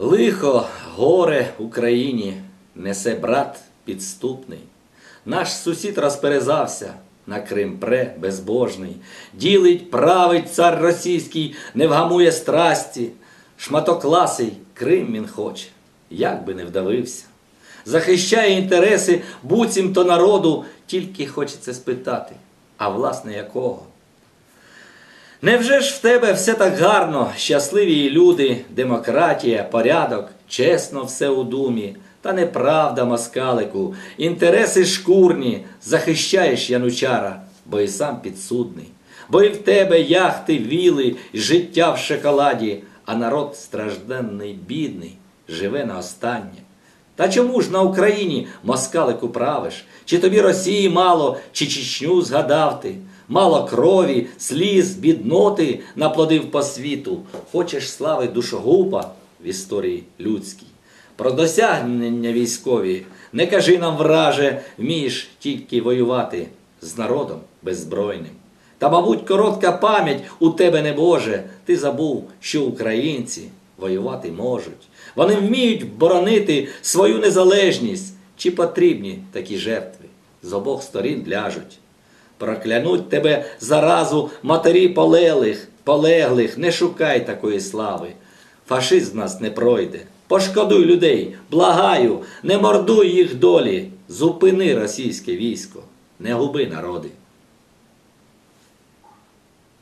Лихо, горе Україні несе брат підступний. Наш сусід розперезався, на Крим пре безбожний. Ділить, править цар російський, не вгамує страсті. Шматокласий Крим він хоче, як би не вдавився. Захищає інтереси буцімто народу, тільки хочеться спитати, а власне якого? Невже ж в тебе все так гарно, щасливі люди, демократія, порядок, чесно все у думі, та неправда, москалику, інтереси шкурні, захищаєш янучара, бо і сам підсудний, бо і в тебе яхти, віли, життя в шоколаді, а народ стражденний, бідний, живе на останнє. Та чому ж на Україні москалику правиш? Чи тобі Росії мало, чи Чечню згадав ти? Мало крові, сліз, бідноти наплодив по світу. Хочеш слави душогупа в історії людській. Про досягнення військові не кажи нам, враже, вмієш тільки воювати з народом беззбройним. Та, мабуть, коротка пам'ять у тебе не Боже, ти забув, що українці воювати можуть. Вони вміють боронити свою незалежність. Чи потрібні такі жертви? З обох сторін ляжуть. Проклянуть тебе заразу матері полеглих, полеглих, не шукай такої слави. Фашизм нас не пройде. Пошкодуй людей, благаю, не мордуй їх долі, зупини російське військо, не губи народи.